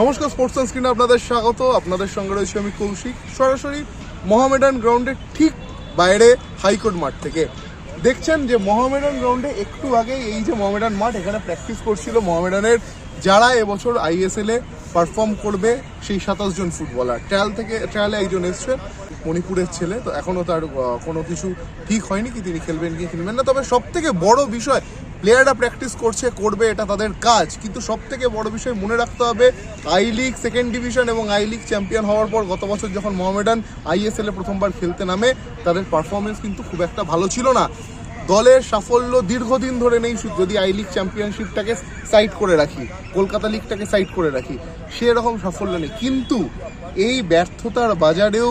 নমস্কার স্পোর্টস স্ক্রিনে আপনাদের স্বাগত। আপনাদের সঙ্গে রয়েছে আমি কৌশিক। সরাসরি মোহামেডান গ্রাউন্ডের ঠিক বাইরে হাইকোর্ট মাঠ থেকে। দেখছেন যে মোহামেডান গ্রাউন্ডে একটু আগে এই যে মোহামেডান মাঠ, এখানে প্র্যাকটিস করছিল মোহামেডানের যারা এবছর আইএসএল এ পারফর্ম করবে সেই সাতাশ জন ফুটবলার ট্রায়াল থেকে ট্রায়ালে একজন এসছে, মণিপুরের ছেলে। তো এখনও তার কোনো কিছু ঠিক হয়নি কি তিনি খেলবেন কি খেলবেন না। তবে সব থেকে বড় বিষয় প্লেয়াররা প্র্যাকটিস করছে, করবে, এটা তাদের কাজ। কিন্তু সব থেকে বড় বিষয় মনে রাখতে হবে আই লিগ সেকেন্ড ডিভিশন এবং আই লিগ চ্যাম্পিয়ন হওয়ার পর গত বছর যখন মোহামেডান আইএসএল প্রথমবার খেলতে নামে, তাদের পারফরমেন্স কিন্তু খুব একটা ভালো ছিল না। দলের সাফল্য দীর্ঘদিন ধরে নেই যদি আই লিগ চ্যাম্পিয়নশিপটাকে সাইড করে রাখি, কলকাতা লিগটাকে সাইড করে রাখি, সেরকম সাফল্য নেই। কিন্তু এই ব্যর্থতার বাজারেও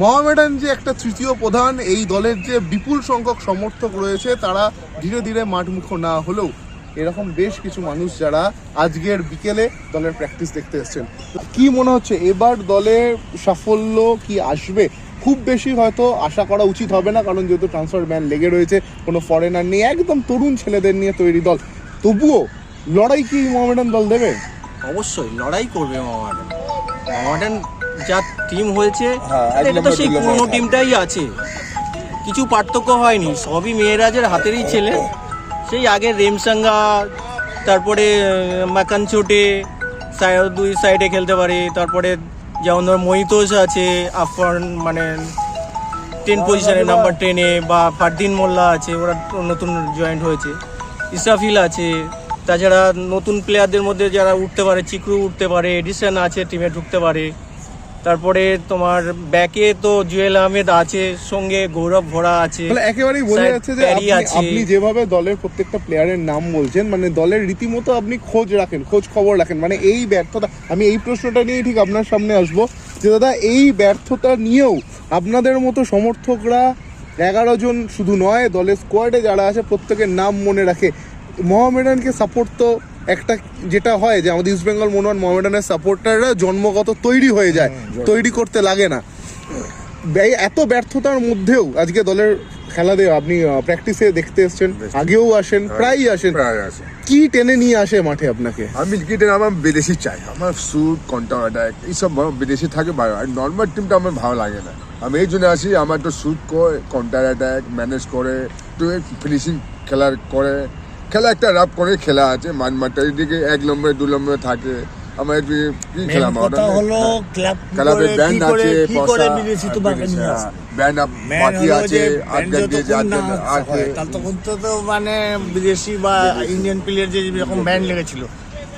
মোহামেডান যে একটা তৃতীয় প্রধান, এই দলের যে বিপুল সংখ্যক সমর্থক রয়েছে, তারা ধীরে ধীরে মাঠমুখ না হলেও এরকম বেশ কিছু মানুষ যারা আজকের বিকেলে দলের প্র্যাকটিস দেখতে এসছেন। কি মনে হচ্ছে, এবার দলের সাফল্য কি আসবে? খুব বেশি হয়তো আশা করা উচিত হবে না, কারণ যেহেতু ট্রান্সফার ব্যান লেগে রয়েছে, কোনো ফরেনার নেই, একদম তরুণ ছেলেদের নিয়ে তৈরি দল। তবুও লড়াই কি মোহামেডান দল দেবে? অবশ্যই, লড়াই করবে মোহামেডান। মোহামেডান যা টিম হয়েছে হ্যাঁ, এটা তো সেই। পুরনো টিমটাই আছে। কিছু পার্থক্য হয়নি সবই মেয়েরাজের হাতেরই ছেলে। সেই আগে রেমসাঙ্গা তারপরে মাকানচোটে দুই সাইডে খেলতে পারে তারপরে যেমন ধর মহিতোষ আছে আফগান মানে টেন পজিশনে নাম্বার টেনে বা ফারদিন মোল্লা আছে ওরা নতুন জয়েন্ট হয়েছে। ইসরাফিল আছে তাছাড়া নতুন প্লেয়ারদের মধ্যে যারা উঠতে পারে চিকরু উঠতে পারে এডিসন আছে টিমে ঢুকতে পারে। তারপরে তোমার ব্যাকে তো জুয়েল আহমেদ আছে সঙ্গে গৌরব ভরা আছে একেবারেই বোঝা যাচ্ছে যে আপনি- যেভাবে দলের প্রত্যেকটা প্লেয়ারের নাম বলছেন মানে দলের রীতিমতো আপনি খোঁজ রাখেন খোঁজ খবর রাখেন মানে এই ব্যর্থতা আমি এই প্রশ্নটা নিয়েই ঠিক আপনার সামনে আসব যে দাদা এই ব্যর্থতা নিয়েও আপনাদের মতো সমর্থকরা এগারো জন শুধু নয় দলের স্কোয়াডে যারা আছে প্রত্যেকের নাম মনে রাখে। মোহামেডানকে সাপোর্ট তো একটা যেটা হয় যে আমাদের ইস্ট বেঙ্গল মোহন মোহামেডানের সাপোর্টাররা জন্মগত তৈরি হয়ে যায় তৈরি করতে লাগে না। ব্যয়- এত ব্যর্থতার মধ্যেও আজকে দলের খেলা দিয়ে আপনি প্র্যাকটিসে দেখতে এসছেন আগেও আসেন প্রায়ই আসেন। কি টেনে নিয়ে আসে মাঠে আপনাকে? আমি কি টেনে আমার বিদেশি চাই আমার সুট কন্টার অ্যাটাক এইসব বিদেশি থাকে ভালো আর নর্মাল টিমটা আমার ভালো লাগে না। আমি এই জন্য আসি আমার তো শুট করে কন্টার অ্যাটাক ম্যানেজ করে তো ফিনিশিং খেলার করে খেলা একটা রাপ করে খেলা আছে মান মাঠটা এদিকে এক নম্বরে দু নম্বরে থাকে। আমার একটু কি খেলা কথা হলো ক্লাব ক্লাবে ব্যান্ড আছে আসবে ব্যান্ড বাকি আছে যে আটটা দিয়ে যতক্ষণ আছে। তখন তো তো মানে বিদেশি বা ইন্ডিয়ান প্লেয়ার যে যেরকম ব্যান্ড লেগেছিল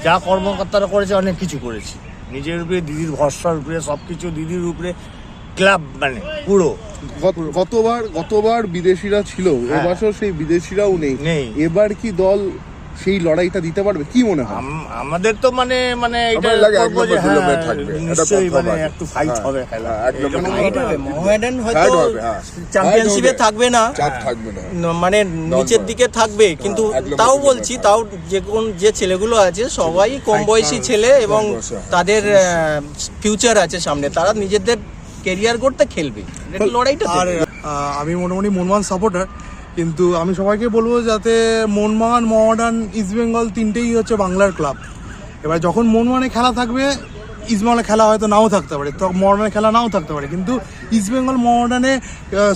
যা কর্মকর্তারা করেছে অনেক কিছু করেছে। নিজের উপরে দিদির ভরসার উপরে সবকিছু দিদির উপরে ক্লাব মানে পুরো গতবার গতবার বিদেশিরা ছিল হ্যাঁ। এবছর সেই বিদেশিরাও নেই। এবার কি দল সেই লড়াইটা দিতে পারবে কি মনে হয় আমাদের তো মানে মানে এটা লাগে এক করব যে হ্যাঁ। এটা নিশ্চয়ই মানে একটু ফাইট হ্যাঁ, হবে খেলা হ্যাঁ, এটা। মোহামেডান হয়তো হ্যাঁ। চ্যাম্পিয়নশিপে থাকবে না থাকবে না মানে নিচের দিকে থাকবে কিন্তু তাও বলছি তাও যে কোন যে ছেলেগুলো আছে সবাই কম বয়সী ছেলে এবং হ্যাঁ। তাদের ফিউচার আছে সামনে তারা নিজেদের কেরিয়ার করতে খেলবে। লড়াইটা আর আমি মোটামুটি মনমান সাপোর্টার কিন্তু আমি সবাইকে বলব যাতে মোহনবাগান মোহামেডান ইস্টবেঙ্গল তিনটেই হচ্ছে বাংলার ক্লাব এবার যখন মনমানে খেলা থাকবে ইস্টবেঙ্গলে খেলা হয়তো নাও থাকতে পারে তো মোহনবাগানে খেলা নাও থাকতে পারে কিন্তু ইস্টবেঙ্গল মোহামেডানে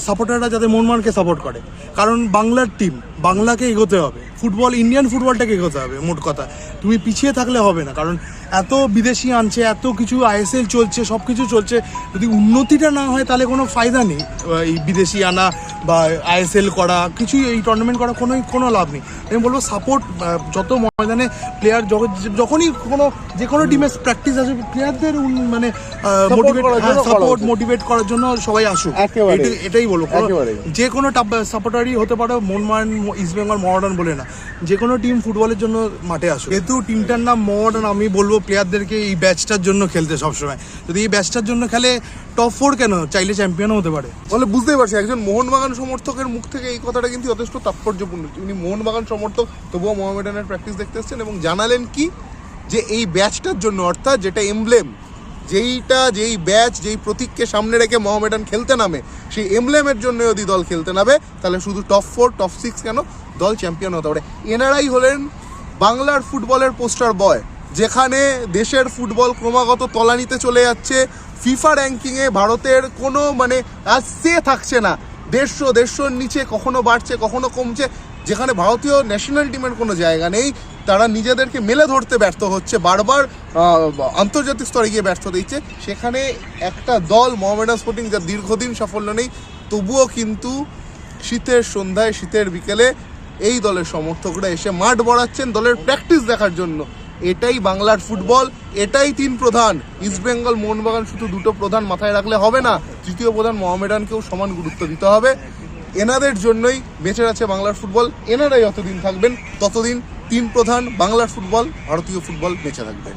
সাপোর্টাররা যাতে মনমানকে সাপোর্ট করে। কারণ বাংলার টিম বাংলাকে এগোতে হবে। ফুটবল ইন্ডিয়ান ফুটবলটাকে এগোতে হবে মোট কথা। তুমি পিছিয়ে থাকলে হবে না কারণ এত বিদেশি আনছে এত কিছু আইএসএল চলছে সব কিছু চলছে। যদি উন্নতিটা না হয় তাহলে কোনো ফায়দা নেই। এই বিদেশি আনা বা আইএসএল করা কিছুই এই টুর্নামেন্ট করা কোনো কোনো লাভ নেই। আমি বলব সাপোর্ট যত ময়দানে প্লেয়ার যখনই কোনো যে কোনো টিমের প্র্যাকটিস আছে প্লেয়ারদের মানে মোটিভেট সাপোর্ট মোটিভেট করার জন্য সবাই আসুক। এটাই- বলব। যে কোনো সাপোর্টারই হতে পারে মোহনমান ইস্টবেঙ্গল মডার্ন বলে না। যে কোনো টিম ফুটবলের জন্য মাঠে আসুক। যেহেতু টিমটার নাম মডার্ন আমি বলব প্লেয়ারদেরকে এই ব্যাচটার জন্য খেলতে সবসময়। যদি এই ব্যাচটার জন্য খেলে টপ ফোর কেন? চাইলে চ্যাম্পিয়নও হতে পারে। বলে বুঝতেই পারছি, একজন মোহনবাগান সমর্থকের মুখ থেকে এই কথাটা কিন্তু যথেষ্ট তাৎপর্যপূর্ণ। উনি মোহনবাগান সমর্থক, তবুও মোহামেডানের প্র্যাকটিস দেখতে এসেছেন এবং জানালেন কি? যে এই ব্যাচটার জন্য, অর্থাৎ যেটা এমব্লেম যেইটা, যেই ব্যাচ, যেই প্রতীককে সামনে রেখে মোহামেডান খেলতে নামে, সেই এমব্লেমের জন্য যদি দল খেলতে নামে, তাহলে শুধু টপ ফোর টপ সিক্স কেন? দল চ্যাম্পিয়ন হতে পারে। এনারাই হলেন বাংলার ফুটবলের পোস্টার বয় যেখানে দেশের ফুটবল ক্রমাগত তলানিতে চলে যাচ্ছে। ফিফা র্যাঙ্কিংয়ে ভারতের কোনো মানে আর সে থাকছে না। দেড়শো, দেড়শোর নিচে কখনো বাড়ছে, কখনো কমছে, যেখানে ভারতীয় ন্যাশনাল টিমের কোনো জায়গা নেই। তারা নিজেদেরকে মেলে ধরতে ব্যর্থ হচ্ছে, বারবার আন্তর্জাতিক স্তরে গিয়ে ব্যর্থ দিচ্ছে। সেখানে একটা দল, মোহামেডান স্পোর্টিং, যার দীর্ঘদিন সাফল্য নেই, তবুও কিন্তু শীতের সন্ধ্যায়, শীতের বিকেলে এই দলের সমর্থকরা এসে মাঠ বড়াচ্ছেন দলের প্র্যাকটিস দেখার জন্য। এটাই বাংলার ফুটবল, এটাই তিন প্রধান। ইস্টবেঙ্গল মোহনবাগান শুধু দুটো প্রধান মাথায় রাখলে হবে না, তৃতীয় প্রধান মোহামেডানকেও সমান গুরুত্ব দিতে হবে। এনাদের জন্যই বেঁচে আছে বাংলার ফুটবল। এনারাই যতদিন থাকবেন, ততদিন তিন প্রধান বাংলার ফুটবল ভারতীয় ফুটবল বেঁচে থাকবে